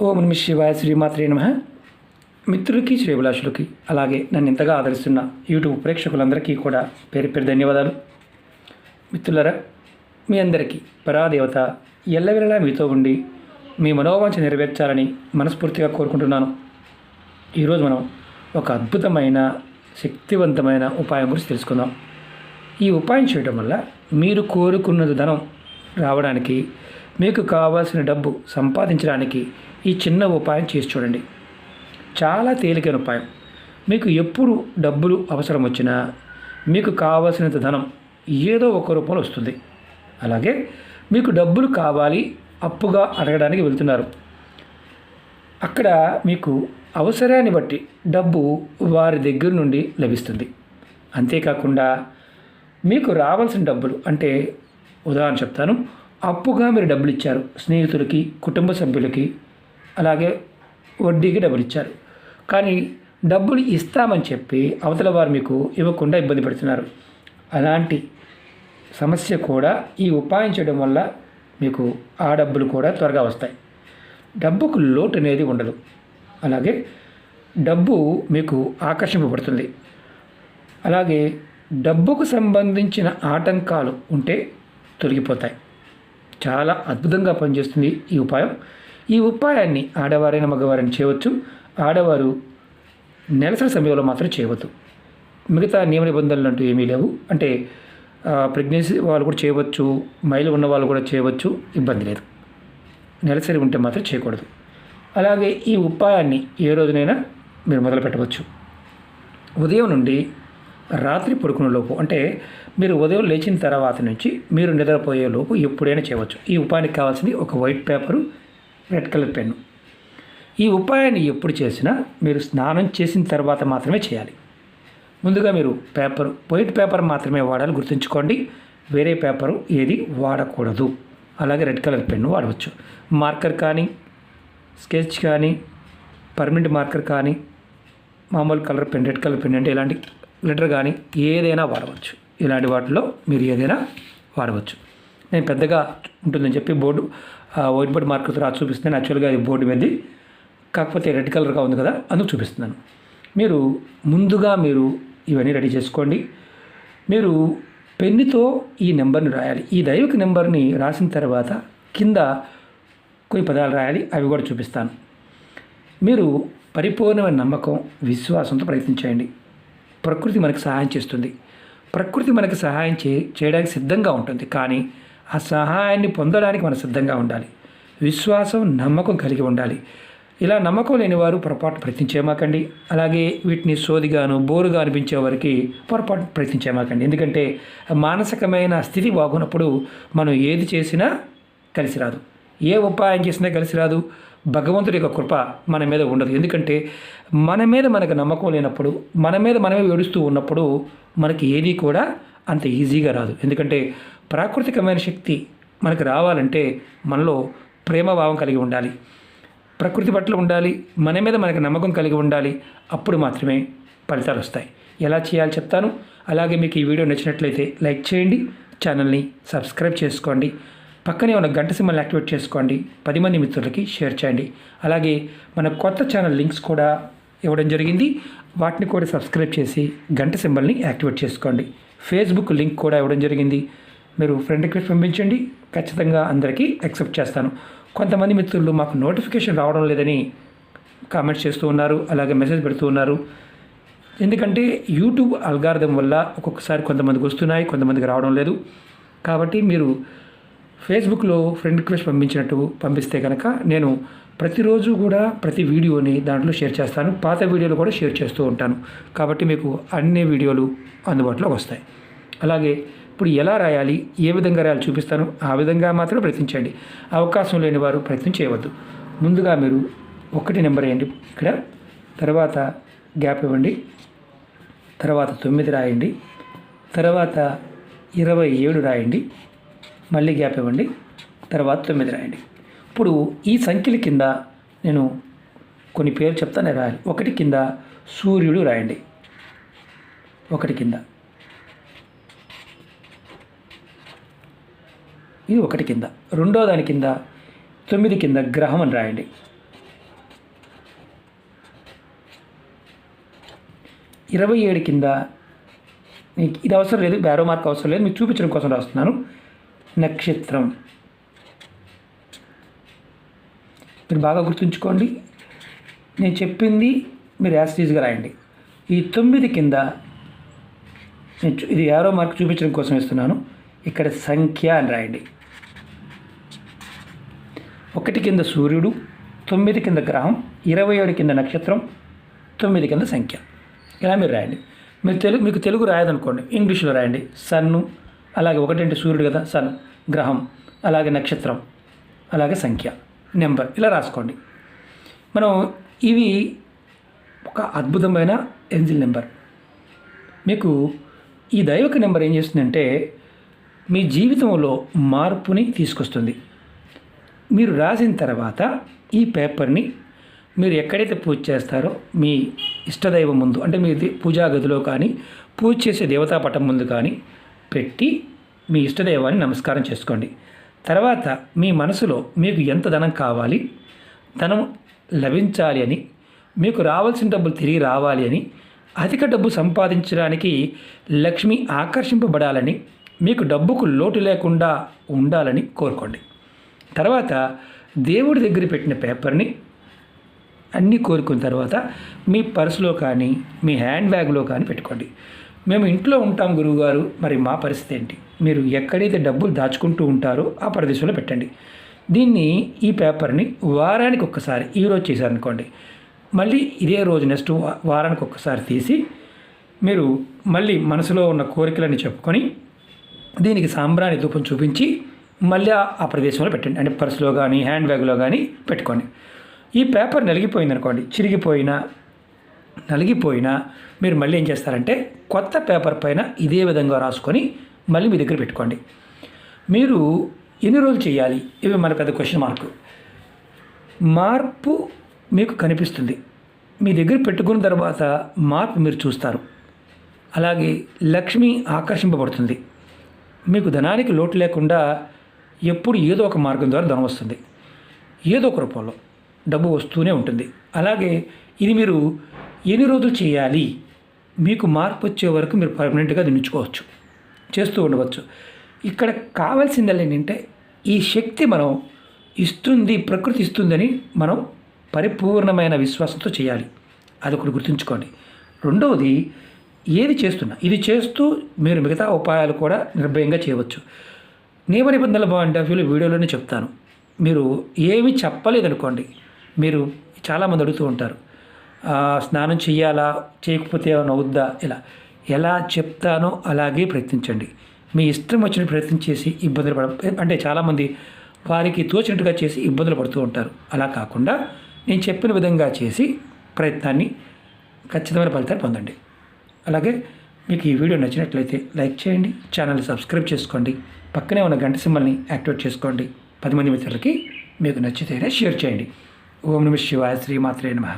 ఓం నమ శివాయ శ్రీమాత్రే నమ. మిత్రులకి శ్రీభిలాషులకి అలాగే నన్ను ఇంతగా ఆదరిస్తున్న యూట్యూబ్ ప్రేక్షకులందరికీ కూడా పేరు పేరు ధన్యవాదాలు. మిత్రులరా మీ అందరికీ పరాదేవత ఎల్లవెల్లలా మీతో ఉండి మీ మనోవాంఛ నెరవేర్చాలని మనస్ఫూర్తిగా కోరుకుంటున్నాను. ఈరోజు మనం ఒక అద్భుతమైన శక్తివంతమైన ఉపాయం గురించి తెలుసుకుందాం. ఈ ఉపాయం చేయడం వల్ల మీరు కోరుకున్నది ధనం రావడానికి మీకు కావాల్సిన డబ్బు సంపాదించడానికి ఈ చిన్న ఉపాయం చేసి చూడండి. చాలా తేలికైన ఉపాయం. మీకు ఎప్పుడు డబ్బులు అవసరం వచ్చినా మీకు కావలసినంత ధనం ఏదో ఒక రూపంలో వస్తుంది. అలాగే మీకు డబ్బులు కావాలి అప్పుగా అడగడానికి వెళ్తున్నారు. అక్కడ మీకు అవసరాన్ని బట్టి డబ్బు వారి దగ్గర నుండి లభిస్తుంది. అంతేకాకుండా మీకు రావాల్సిన డబ్బులు అంటే ఉదాహరణ చెప్తాను. అప్పుగా మీరు డబ్బులు ఇచ్చారు. స్నేహితులకి కుటుంబ సభ్యులకి అలాగే వడ్డీకి డబ్బులు ఇచ్చారు. కానీ డబ్బులు ఇస్తామని చెప్పి అవతల వారు మీకు ఇవ్వకుండా ఇబ్బంది పెడుతున్నారు. అలాంటి సమస్య కూడా ఈ ఉపాయం చేయడం వల్ల మీకు ఆ డబ్బులు కూడా త్వరగా వస్తాయి. డబ్బుకు లోటు అనేది ఉండదు. అలాగే డబ్బు మీకు ఆకర్షింపబడుతుంది. అలాగే డబ్బుకు సంబంధించిన ఆటంకాలు ఉంటే తొలగిపోతాయి. చాలా అద్భుతంగా పనిచేస్తుంది ఈ ఉపాయం. ఈ ఉపాయాన్ని ఆడవారైన మగవారైనా చేయవచ్చు. ఆడవారు నెలసరి సమయంలో మాత్రం చేయవద్దు. మిగతా నియమ నిబంధనలు అంటూ ఏమీ లేవు. అంటే ప్రెగ్నెన్సీ వాళ్ళు కూడా చేయవచ్చు మైలు ఉన్న వాళ్ళు కూడా చేయవచ్చు ఇబ్బంది లేదు. నెలసరి ఉంటే మాత్రం చేయకూడదు. అలాగే ఈ ఉపాయాన్ని ఏ రోజునైనా మీరు మొదలు పెట్టవచ్చు. ఉదయం నుండి రాత్రి లోపు అంటే మీరు ఉదయం లేచిన తర్వాత నుంచి మీరు నిద్రపోయే లోపు ఎప్పుడైనా చేయవచ్చు. ఈ ఉపాయానికి కావాల్సింది ఒక white paper red colour pen. ఈ ఉపాయాన్ని ఎప్పుడు చేసినా మీరు స్నానం చేసిన తర్వాత మాత్రమే చేయాలి. ముందుగా మీరు పేపర్ వైట్ పేపర్ మాత్రమే వాడాలి గుర్తుంచుకోండి. వేరే పేపరు ఏది వాడకూడదు. అలాగే రెడ్ కలర్ పెన్ను వాడవచ్చు. మార్కర్ కానీ స్కెచ్ కానీ పర్మనెంట్ మార్కర్ కానీ మామూలు colour pen red colour pen అంటే ఇలాంటి లెటర్ కానీ ఏదైనా వాడవచ్చు. ఇలాంటి వాటిలో మీరు ఏదైనా వాడవచ్చు. నేను పెద్దగా ఉంటుందని చెప్పి బోర్డు వైట్ బోర్డ్ మార్కర్తో రాసి చూపిస్తున్నాను. యాక్చువల్గా అది బోర్డు మీద. కాకపోతే రెడ్ కలర్గా ఉంది కదా అందుకు చూపిస్తున్నాను. మీరు ముందుగా మీరు ఇవన్నీ రెడీ చేసుకోండి. మీరు పెన్నుతో ఈ నెంబర్ని రాయాలి. ఈ దైవిక నెంబర్ని రాసిన తర్వాత కింద కొన్ని పదాలు రాయాలి. అవి కూడా చూపిస్తాను. మీరు పరిపూర్ణమైన నమ్మకం విశ్వాసంతో ప్రయత్నించేయండి ప్రకృతి మనకు సహాయం చేస్తుంది. ప్రకృతి మనకు సహాయం చే చేయడానికి సిద్ధంగా ఉంటుంది. కానీ ఆ సహాయాన్ని పొందడానికి మనం సిద్ధంగా ఉండాలి. విశ్వాసం నమ్మకం కలిగి ఉండాలి. ఇలా నమ్మకం లేని వారు పొరపాటు ప్రయత్నించేమాకండి. అలాగే వీటిని సోదిగాను బోరుగా అనిపించే వారికి పొరపాటు ప్రయత్నించేమాకండి. ఎందుకంటే మానసికమైన స్థితి బాగున్నప్పుడు మనం ఏది చేసినా కలిసి రాదు ఏ ఉపాయం చేసినా కలిసి రాదు భగవంతుడి యొక్క కృప మన మీద ఉండదు. ఎందుకంటే మన మీద మనకు నమ్మకం లేనప్పుడు మన మీద మనమే ఏడుస్తూ ఉన్నప్పుడు మనకి ఏది కూడా అంత ఈజీగా రాదు. ఎందుకంటే ప్రాకృతికమైన శక్తి మనకు రావాలంటే మనలో ప్రేమభావం కలిగి ఉండాలి. ప్రకృతి పట్ల ఉండాలి మన మీద మనకు నమ్మకం కలిగి ఉండాలి అప్పుడు మాత్రమే ఫలితాలు వస్తాయి. ఎలా చేయాలో చెప్తాను? అలాగే మీకు ఈ వీడియో నచ్చినట్లయితే లైక్ చేయండి ఛానల్ని సబ్స్క్రైబ్ చేసుకోండి పక్కనే ఉన్న గంట సింబల్ యాక్టివేట్ చేసుకోండి పది మంది మిత్రులకి షేర్ చేయండి. అలాగే మన కొత్త ఛానల్ లింక్స్ కూడా ఇవ్వడం జరిగింది. వాటిని కూడా సబ్స్క్రైబ్ చేసి గంట సింబల్ని యాక్టివేట్ చేసుకోండి. ఫేస్బుక్ లింక్ కూడా ఇవ్వడం జరిగింది. మీరు ఫ్రెండ్ రిక్వెస్ట్ పంపించండి. ఖచ్చితంగా అందరికీ యాక్సెప్ట్ చేస్తాను. కొంతమంది మిత్రులు మాకు నోటిఫికేషన్ రావడం లేదని కామెంట్స్ చేస్తూ ఉన్నారు. అలాగే మెసేజ్ పెడుతూ ఉన్నారు. ఎందుకంటే యూట్యూబ్ అల్గారిథం వల్ల ఒక్కొక్కసారి కొంతమందికి వస్తున్నాయి కొంతమందికి రావడం లేదు. కాబట్టి మీరు ఫేస్బుక్లో ఫ్రెండ్ రిక్వెస్ట్ పంపించినట్టు పంపిస్తే కనుక నేను ప్రతిరోజు కూడా ప్రతి వీడియోని దాంట్లో షేర్ చేస్తాను. పాత వీడియోలు కూడా షేర్ చేస్తూ ఉంటాను. కాబట్టి మీకు అన్ని వీడియోలు అందుబాటులోకి వస్తాయి. అలాగే ఇప్పుడు ఎలా రాయాలి? ఏ విధంగా రాయాలి చూపిస్తాను. ఆ విధంగా మాత్రమే ప్రయత్నించండి. అవకాశం లేని వారు ప్రయత్నం చేయవద్దు. ముందుగా మీరు ఒకటి నెంబర్ వేయండి. ఇక్కడ తర్వాత గ్యాప్ ఇవ్వండి. తర్వాత తొమ్మిది రాయండి. తర్వాత ఇరవై ఏడు రాయండి. మళ్ళీ గ్యాప్ ఇవ్వండి. తర్వాత తొమ్మిది రాయండి. ఇప్పుడు ఈ సంఖ్యల కింద నేను కొన్ని పేర్లు చెప్తాను రాయాలి. ఒకటి కింద సూర్యుడు రాయండి. ఒకటి కింద. ఇది ఒకటి కింద. రెండో దాని కింద తొమ్మిది కింద గ్రహం అని రాయండి. ఇరవై ఏడు కింద మీకు ఇది అవసరం లేదు బ్యారో మార్క్ అవసరం లేదు మీకు చూపించడం కోసం రాస్తున్నాను. నక్షత్రం. మీరు బాగా గుర్తుంచుకోండి. నేను చెప్పింది మీరు యాసిటీస్గా రాయండి. ఈ తొమ్మిది కింద ఇది యారో మార్క్ చూపించడం కోసం ఇస్తున్నాను ఇక్కడ సంఖ్య అని రాయండి. ఒకటి కింద సూర్యుడు తొమ్మిది కింద గ్రహం ఇరవై ఏడు కింద నక్షత్రం తొమ్మిది కింద సంఖ్య. ఇలా మీరు రాయండి. మీరు తెలుగు మీకు తెలుగు రాయదనుకోండి. ఇంగ్లీష్లో రాయండి. సన్ను అలాగే ఒకటంటే సూర్యుడు కదా సన్. గ్రహం అలాగే నక్షత్రం అలాగే సంఖ్య. నెంబర్. ఇలా రాసుకోండి. మనం ఇవి ఒక అద్భుతమైన ఎంజిల్ నెంబర్. మీకు ఈ దైవక నెంబర్ ఏం చేస్తుందంటే మీ జీవితంలో మార్పుని తీసుకొస్తుంది. మీరు రాసిన తర్వాత ఈ పేపర్ని మీరు ఎక్కడైతే పూజ చేస్తారో మీ ఇష్టదైవం ముందు అంటే మీ పూజా గదిలో కానీ పూజ చేసే దేవతా పటం ముందు కానీ పెట్టి మీ ఇష్టదైవాన్ని నమస్కారం చేసుకోండి. తర్వాత మీ మనసులో మీకు ఎంత ధనం కావాలి ధనం లభించాలి అని మీకు రావాల్సిన డబ్బులు తిరిగి రావాలి అని అధిక డబ్బు సంపాదించడానికి లక్ష్మి ఆకర్షింపబడాలని మీకు డబ్బుకు లోటు లేకుండా ఉండాలని కోరుకోండి. తర్వాత దేవుడి దగ్గర పెట్టిన పేపర్ని అన్నీ కోరుకున్న తర్వాత మీ పర్సులో కానీ మీ హ్యాండ్ బ్యాగ్లో కానీ పెట్టుకోండి. మేము ఇంట్లో ఉంటాం గురువుగారు మరి మా పరిస్థితి ఏంటి? మీరు ఎక్కడైతే డబ్బులు దాచుకుంటూ ఉంటారో ఆ ప్రదేశంలో పెట్టండి. దీన్ని ఈ పేపర్ని వారానికి ఒక్కసారి ఈరోజు చేశారనుకోండి. మళ్ళీ ఇదే రోజు నెక్స్ట్ వారానికి ఒక్కసారి తీసి మీరు మళ్ళీ మనసులో ఉన్న కోరికలని చెప్పుకొని దీనికి సాంబ్రాణి ధూపం చూపించి మళ్ళీ ఆ- ప్రదేశంలో పెట్టండి. అంటే పర్సులో కానీ హ్యాండ్ బ్యాగ్లో కానీ పెట్టుకోండి. ఈ పేపర్ నలిగిపోయింది అనుకోండి చిరిగిపోయినా నలిగిపోయినా మీరు మళ్ళీ ఏం చేస్తారంటే కొత్త పేపర్ పైన ఇదే విధంగా రాసుకొని మళ్ళీ మీ దగ్గర పెట్టుకోండి. మీరు ఎన్ని రోజులు చేయాలి? ఇవి మన పెద్ద క్వశ్చన్ మార్క్ మార్పు మీకు కనిపిస్తుంది. మీ దగ్గర పెట్టుకున్న తర్వాత మార్పు మీరు చూస్తారు. అలాగే లక్ష్మి ఆకర్షింపబడుతుంది. మీకు ధనానికి లోటు లేకుండా ఎప్పుడు ఏదో ఒక మార్గం ద్వారా ధనం వస్తుంది. ఏదో ఒక రూపంలో డబ్బు వస్తూనే ఉంటుంది. అలాగే ఇది మీరు ఎన్ని రోజులు చేయాలి? మీకు మార్పు వచ్చే వరకు మీరు పర్మనెంట్గా దించుకోవచ్చు చేస్తూ ఉండవచ్చు. ఇక్కడ కావాల్సిందల్లా ఏంటంటే ఈ శక్తి మనం ఇస్తుంది ప్రకృతి ఇస్తుందని మనం పరిపూర్ణమైన విశ్వాసంతో చేయాలి. అది ఒకటి గుర్తుంచుకోండి. రెండవది ఏది చేస్తున్నా ఇది చేస్తూ మీరు మిగతా ఉపాయాలు కూడా నిర్భయంగా చేయవచ్చు. నియమ నిబంధనల బాగుంటే వీడియోలోనే చెప్తాను. మీరు ఏమి చెప్పలేదనుకోండి మీరు చాలామంది అడుగుతూ ఉంటారు స్నానం చేయాలా చేయకపోతే ఏమైనా అవుద్దా? ఇలా. ఎలా చెప్తానో అలాగే ప్రయత్నించండి. మీ ఇష్టం వచ్చిన ప్రయత్నం చేసి ఇబ్బందులు పడ అంటే చాలామంది వారికి తోచినట్టుగా చేసి ఇబ్బందులు పడుతూ ఉంటారు. అలా కాకుండా నేను చెప్పిన విధంగా చేసి ప్రయత్నాన్ని ఖచ్చితమైన ఫలితాన్ని పొందండి. అలాగే మీకు ఈ వీడియో నచ్చినట్లయితే లైక్ చేయండి ఛానల్ని సబ్స్క్రైబ్ చేసుకోండి పక్కనే ఉన్న గంట సింబల్ని యాక్టివేట్ చేసుకోండి. పది మంది మిత్రులకి మీకు నచ్చితేనే షేర్ చేయండి. ఓం నమ శివాయ శ్రీమాత్రే నమ.